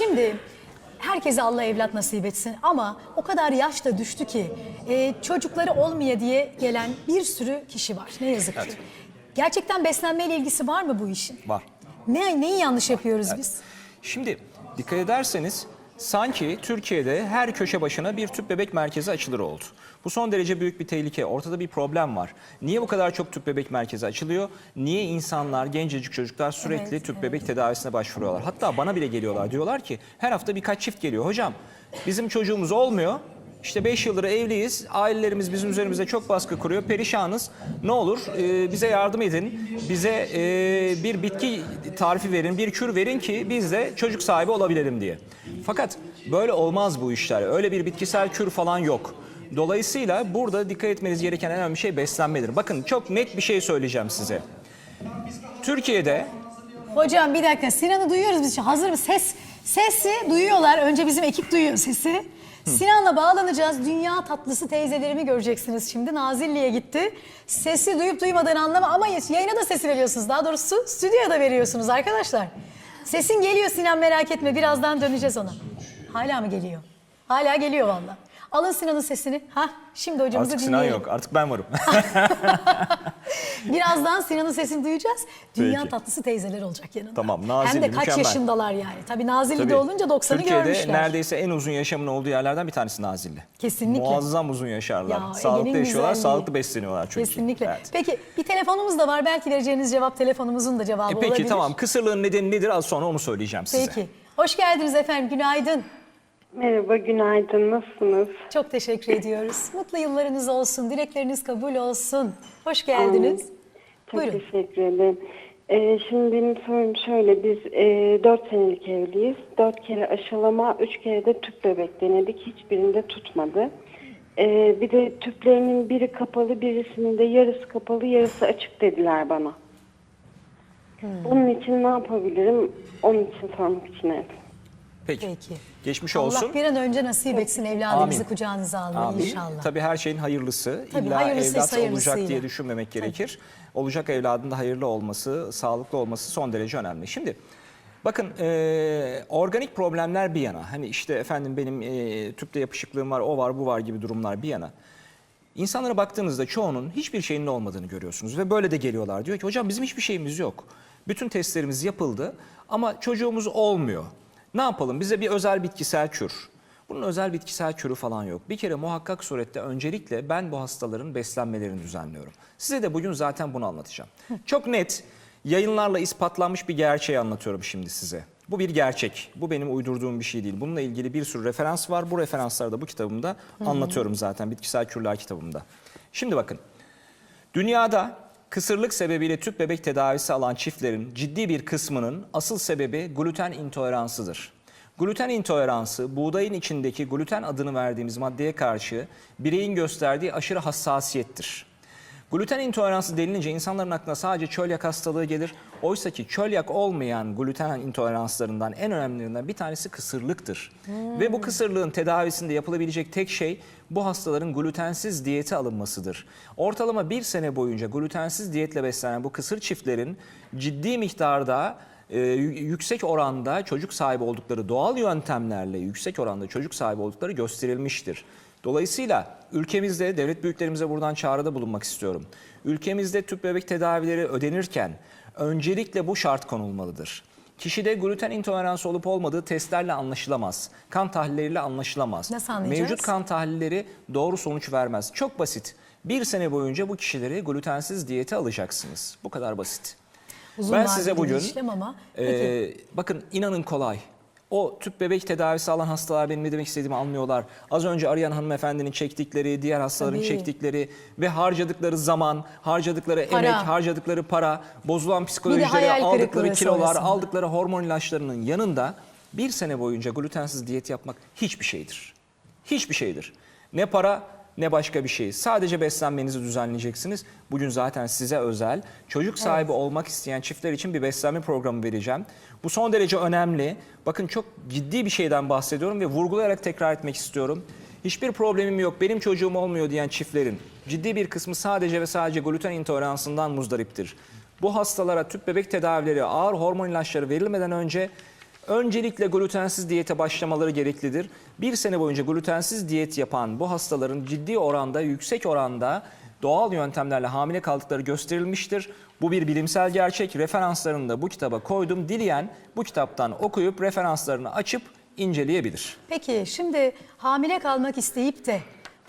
Şimdi herkese Allah evlat nasip etsin ama o kadar yaş da düştü ki e, çocukları olmaya diye gelen bir sürü kişi var ne yazık ki. Gerçekten beslenmeyle ilgisi var mı bu işin? Var. Ne, neyi yanlış yapıyoruz biz? Şimdi dikkat ederseniz sanki Türkiye'de her köşe başına bir tüp bebek merkezi açılır oldu. Bu son derece büyük bir tehlike. Ortada bir problem var. Niye bu kadar çok tüp bebek merkezi açılıyor? Niye insanlar, gencecik çocuklar sürekli Evet, tüp bebek tedavisine başvuruyorlar? Hatta bana bile geliyorlar. Diyorlar ki her hafta birkaç çift geliyor. Hocam bizim çocuğumuz olmuyor. İşte 5 yıldır evliyiz. Ailelerimiz bizim üzerimize çok baskı kuruyor. Perişanız. Ne olur e, bize yardım edin. Bize e, bir bitki tarifi verin, bir kür verin ki biz de çocuk sahibi olabilelim diye. Fakat böyle olmaz bu işler. Öyle bir bitkisel kür falan yok. Dolayısıyla burada dikkat etmeniz gereken en önemli şey beslenmedir. Bakın çok net bir şey söyleyeceğim size. Türkiye'de Hocam bir dakika Sinan'ı duyuyoruz biz. Hazır mı? Ses sesi duyuyorlar. Önce bizim ekip duyuyor sesi. Sinan'la bağlanacağız. Dünya tatlısı teyzelerimi göreceksiniz şimdi. Nazilli'ye gitti. Sesi duyup duymadığını anlama ama yayına da sesi veriyorsunuz. Daha doğrusu stüdyoya da veriyorsunuz arkadaşlar. Sesin geliyor Sinan merak etme. Birazdan döneceğiz ona. Hala mı geliyor? Hala geliyor valla. Alın Sinan'ın sesini. Ha, şimdi hocamızı artık Sinan dinleyelim. yok. Artık ben varım. Birazdan Sinan'ın sesini duyacağız. Dünya Peki. tatlısı teyzeler olacak yanında. Tamam, Hem Nazilli, de kaç mükemmel. yaşındalar yani. Tabii Nazilli'de Tabii. olunca 90'ı Türkiye'de görmüşler. neredeyse en uzun yaşamın olduğu yerlerden bir tanesi Nazilli. Kesinlikle. Muazzam uzun yaşarlar. Ya, sağlıklı yaşıyorlar, güzelliği. sağlıklı besleniyorlar çünkü. Kesinlikle. Evet. Peki bir telefonumuz da var. Belki vereceğiniz cevap telefonumuzun da cevabı E peki olabilir. tamam kısırlığın nedeni nedir az sonra onu söyleyeceğim size. Peki. Hoş geldiniz efendim. Günaydın. Merhaba, günaydın. Nasılsınız? Çok teşekkür ediyoruz. Mutlu yıllarınız olsun. Dilekleriniz kabul olsun. Hoş geldiniz. Çok Buyurun. teşekkür ederim. Ee, şimdi benim sorum şöyle, biz e, 4 senelik evliyiz. 4 kere aşılama, 3 kere de tüp bebek denedik. Hiçbirinde tutmadı. Ee, bir de tüplerimin biri kapalı, birisinin de yarısı kapalı, yarısı açık dediler bana. Bunun için ne yapabilirim? Onun için sormak için aradım. Peki. Peki. Geçmiş olsun. Allah bir an önce nasip etsin evladınızı Amin. kucağınıza almayı Amin. inşallah. Tabii her şeyin hayırlısı. Tabii, İlla evlat olacak diye düşünmemek gerekir. Olacak evladın da hayırlı olması, sağlıklı olması son derece önemli. Şimdi bakın e, organik problemler bir yana. Hani işte efendim benim e, tüpte yapışıklığım var, o var, bu var gibi durumlar bir yana. İnsanlara baktığınızda çoğunun hiçbir şeyinin olmadığını görüyorsunuz ve böyle de geliyorlar. Diyor ki hocam bizim hiçbir şeyimiz yok. Bütün testlerimiz yapıldı ama çocuğumuz olmuyor. Ne yapalım? Bize bir özel bitkisel kür. Bunun özel bitkisel kürü falan yok. Bir kere muhakkak surette öncelikle ben bu hastaların beslenmelerini düzenliyorum. Size de bugün zaten bunu anlatacağım. Çok net yayınlarla ispatlanmış bir gerçeği anlatıyorum şimdi size. Bu bir gerçek. Bu benim uydurduğum bir şey değil. Bununla ilgili bir sürü referans var. Bu referansları da bu kitabımda anlatıyorum zaten. Bitkisel kürler kitabımda. Şimdi bakın. Dünyada kısırlık sebebiyle tüp bebek tedavisi alan çiftlerin ciddi bir kısmının asıl sebebi gluten intoleransıdır. Gluten intoleransı buğdayın içindeki gluten adını verdiğimiz maddeye karşı bireyin gösterdiği aşırı hassasiyettir. Gluten intoleransı denilince insanların aklına sadece çölyak hastalığı gelir. Oysa ki çölyak olmayan gluten intoleranslarından en önemlilerinden bir tanesi kısırlıktır. Ve bu kısırlığın tedavisinde yapılabilecek tek şey bu hastaların glutensiz diyete alınmasıdır. Ortalama bir sene boyunca glutensiz diyetle beslenen bu kısır çiftlerin ciddi miktarda e, yü- yüksek oranda çocuk sahibi oldukları doğal yöntemlerle yüksek oranda çocuk sahibi oldukları gösterilmiştir. Dolayısıyla ülkemizde devlet büyüklerimize buradan çağrıda bulunmak istiyorum. Ülkemizde tüp bebek tedavileri ödenirken öncelikle bu şart konulmalıdır. Kişide gluten intoleransı olup olmadığı testlerle anlaşılamaz. Kan tahlilleriyle anlaşılamaz. Nasıl anlayacağız? Mevcut kan tahlilleri doğru sonuç vermez. Çok basit. Bir sene boyunca bu kişileri glutensiz diyete alacaksınız. Bu kadar basit. Uzun ben size bugün ama. e, bakın inanın kolay. O tüp bebek tedavisi alan hastalar benim ne demek istediğimi anlıyorlar. Az önce arayan hanımefendinin çektikleri, diğer hastaların Tabii. çektikleri ve harcadıkları zaman, harcadıkları Para. emek, harcadıkları para, bozulan psikolojileri, aldıkları kilolar, sonrasında. aldıkları hormon ilaçlarının yanında bir sene boyunca glutensiz diyet yapmak hiçbir şeydir. Hiçbir şeydir. Ne para ne başka bir şey. Sadece beslenmenizi düzenleyeceksiniz. Bugün zaten size özel çocuk sahibi olmak isteyen çiftler için bir beslenme programı vereceğim. Bu son derece önemli. Bakın çok ciddi bir şeyden bahsediyorum ve vurgulayarak tekrar etmek istiyorum. Hiçbir problemim yok, benim çocuğum olmuyor diyen çiftlerin ciddi bir kısmı sadece ve sadece gluten intoleransından muzdariptir. Bu hastalara tüp bebek tedavileri, ağır hormon ilaçları verilmeden önce Öncelikle glutensiz diyete başlamaları gereklidir. Bir sene boyunca glutensiz diyet yapan bu hastaların ciddi oranda, yüksek oranda doğal yöntemlerle hamile kaldıkları gösterilmiştir. Bu bir bilimsel gerçek. Referanslarını da bu kitaba koydum. Dileyen bu kitaptan okuyup referanslarını açıp inceleyebilir. Peki şimdi hamile kalmak isteyip de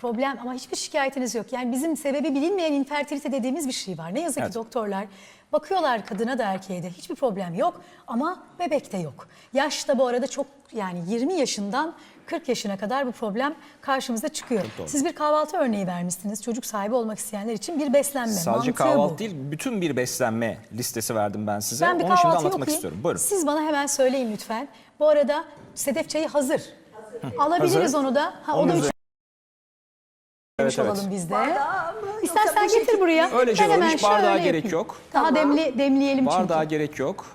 problem ama hiçbir şikayetiniz yok. Yani bizim sebebi bilinmeyen infertilite dediğimiz bir şey var. Ne yazık Evet. ki doktorlar bakıyorlar kadına da erkeğe de hiçbir problem yok ama bebekte yok. Yaş da bu arada çok yani 20 yaşından 40 yaşına kadar bu problem karşımıza çıkıyor. Siz bir kahvaltı örneği vermişsiniz. Çocuk sahibi olmak isteyenler için bir beslenme. Sadece mantığı kahvaltı bu. değil, bütün bir beslenme listesi verdim ben size. Ben bir Onu şimdi anlatmak okuyayım. istiyorum. Buyurun. Siz bana hemen söyleyin lütfen. Bu arada sedef çayı hazır. Alabiliriz Hazır. onu da. Ha, Onun o da demiş Evet, evet. olalım biz de. Bardağı mı? İstersen getir buraya. Öylece Ben olur, hemen hiç bardağa şöyle gerek yapayım. yok. Daha Tamam. demli demleyelim çünkü. Bardağa gerek yok.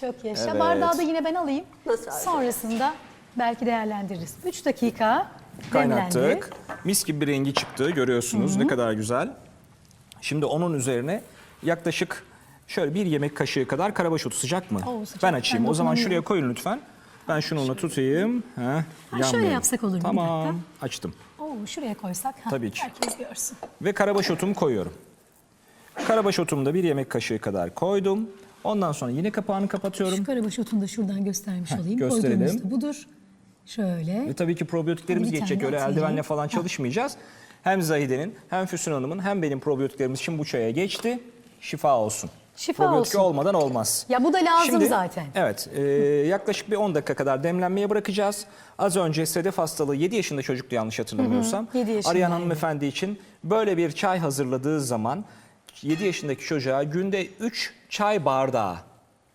Çok yaşa. Evet. Bardağı da yine ben alayım. Nasıl? Sonrasında belki değerlendiririz. 3 dakika demlendi. Kaynattık. Mis gibi bir rengi çıktı. Görüyorsunuz ne kadar güzel. Şimdi onun üzerine yaklaşık şöyle bir yemek kaşığı kadar karabaş otu sıcak mı? Oo, sıcak. Ben açayım. Ben o zaman dokunamıyorum. şuraya koyun lütfen. Ben şununla tutayım. Heh, şöyle yanmayalım. yapsak olur mu? Bir Tamam. dakika. Açtım. Oo, şuraya koysak. Ha, Tabii ki. Herkes görsün. Ve karabaş otumu koyuyorum. Karabaş otumu da bir yemek kaşığı kadar koydum. Ondan sonra yine kapağını kapatıyorum. Şu karabaş otunu da şuradan göstermiş olayım. gösterelim. Koyduğumuz da budur. Şöyle. Ve tabii ki probiyotiklerimiz geçecek. Öyle atayım. eldivenle falan çalışmayacağız. Hem Zahide'nin hem Füsun Hanım'ın hem benim probiyotiklerimiz için bu çaya geçti. Şifa olsun. Şifa Probiyotik olsun. olmadan olmaz. Ya bu da lazım zaten. Evet. e, yaklaşık bir 10 dakika kadar demlenmeye bırakacağız. Az önce sedef hastalığı 7 yaşında çocuktu yanlış hatırlamıyorsam. yedi yaşındaydı. Arayan hanımefendi için böyle bir çay hazırladığı zaman 7 yaşındaki çocuğa günde 3 çay bardağı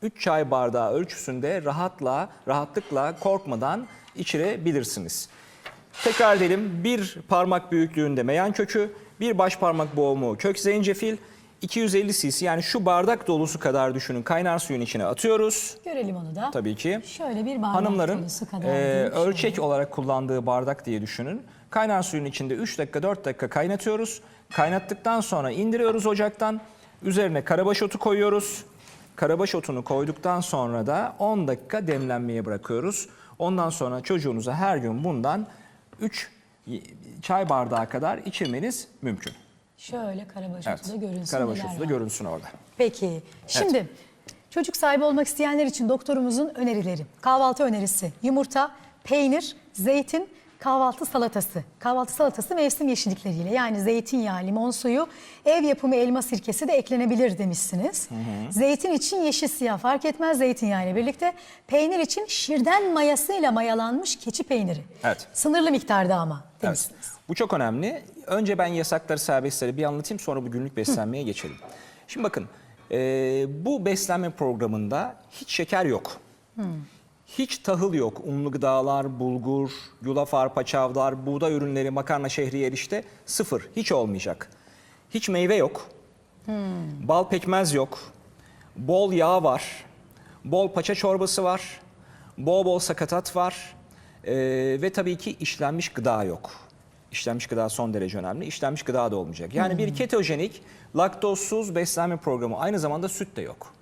3 çay bardağı ölçüsünde rahatla, rahatlıkla korkmadan içirebilirsiniz. Tekrar edelim. Bir parmak büyüklüğünde meyan kökü, bir baş parmak boğumu kök zencefil, 250 cc yani şu bardak dolusu kadar düşünün kaynar suyun içine atıyoruz. Görelim onu da. Tabii ki. Şöyle bir bardak Hanımların dolusu kadar e, diyeyim şöyle. ölçek olarak kullandığı bardak diye düşünün. Kaynar suyun içinde 3 dakika 4 dakika kaynatıyoruz. Kaynattıktan sonra indiriyoruz ocaktan. Üzerine karabaş otu koyuyoruz. Karabaş otunu koyduktan sonra da 10 dakika demlenmeye bırakıyoruz. Ondan sonra çocuğunuza her gün bundan 3 çay bardağı kadar içirmeniz mümkün. Şöyle karabaş Evet. otu da görünsün. Karabaş neler otu da var. görünsün orada. Peki. Şimdi çocuk sahibi olmak isteyenler için doktorumuzun önerileri. Kahvaltı önerisi. Yumurta, peynir, zeytin, kahvaltı salatası. Kahvaltı salatası mevsim yeşillikleriyle yani zeytinyağı, limon suyu, ev yapımı elma sirkesi de eklenebilir demişsiniz. Zeytin için yeşil siyah fark etmez zeytinyağı ile birlikte. Peynir için şirden mayasıyla mayalanmış keçi peyniri. Evet. Sınırlı miktarda ama Evet. demişsiniz. Bu çok önemli. Önce ben yasakları, serbestleri bir anlatayım sonra bu günlük beslenmeye geçelim. Şimdi bakın e, bu beslenme programında hiç şeker yok. Hiç tahıl yok. Unlu gıdalar, bulgur, yulaf arpa çavdar, buğday ürünleri, makarna, şehriye erişte sıfır. Hiç olmayacak. Hiç meyve yok. Bal pekmez yok. Bol yağ var. Bol paça çorbası var. Bol bol sakatat var. Ee, ve tabii ki işlenmiş gıda yok. İşlenmiş gıda son derece önemli. İşlenmiş gıda da olmayacak. Yani bir ketojenik, laktozsuz beslenme programı. Aynı zamanda süt de yok.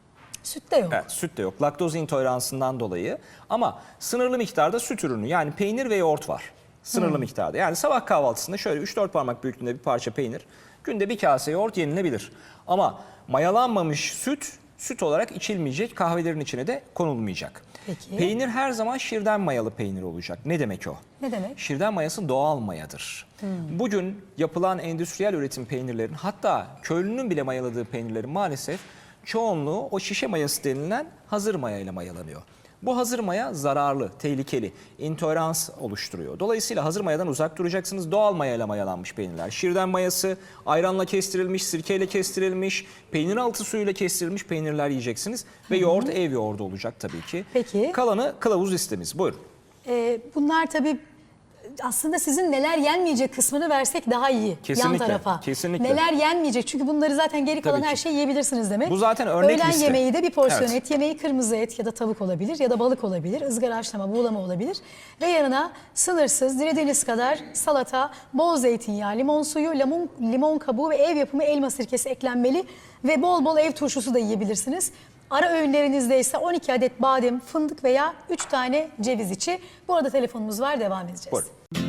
Süt de yok. Evet, süt de yok. Laktoz intoleransından dolayı. Ama sınırlı miktarda süt ürünü yani peynir ve yoğurt var. Sınırlı miktarda. Yani sabah kahvaltısında şöyle 3-4 parmak büyüklüğünde bir parça peynir, günde bir kase yoğurt yenilebilir. Ama mayalanmamış süt, süt olarak içilmeyecek, kahvelerin içine de konulmayacak. Peki. Peynir her zaman şirden mayalı peynir olacak. Ne demek o? Ne demek? Şirden mayası doğal mayadır. Bugün yapılan endüstriyel üretim peynirlerin hatta köylünün bile mayaladığı peynirlerin maalesef çoğunluğu o şişe mayası denilen hazır maya ile mayalanıyor. Bu hazır maya zararlı, tehlikeli, intolerans oluşturuyor. Dolayısıyla hazır mayadan uzak duracaksınız. Doğal mayayla mayalanmış peynirler. Şirden mayası, ayranla kestirilmiş, sirkeyle kestirilmiş, peynir altı suyuyla kestirilmiş peynirler yiyeceksiniz. Ve yoğurt ev yoğurdu olacak tabii ki. Peki. Kalanı kılavuz listemiz. Buyurun. Ee, bunlar tabii aslında sizin neler yenmeyecek kısmını versek daha iyi yan Kesinlikle, tarafa. kesinlikle. Neler yenmeyecek çünkü bunları zaten geri kalan Tabii her şeyi yiyebilirsiniz demek. Bu zaten örnek Öğlen liste. yemeği de bir porsiyon Evet. et yemeği kırmızı et ya da tavuk olabilir ya da balık olabilir. ızgara haşlama buğulama olabilir. Ve yanına sınırsız dilediğiniz kadar salata, bol zeytinyağı, limon suyu, limon, limon kabuğu ve ev yapımı elma sirkesi eklenmeli. Ve bol bol ev turşusu da yiyebilirsiniz. Ara öğünlerinizde ise 12 adet badem, fındık veya 3 tane ceviz içi. Bu arada telefonumuz var devam edeceğiz. Buyurun.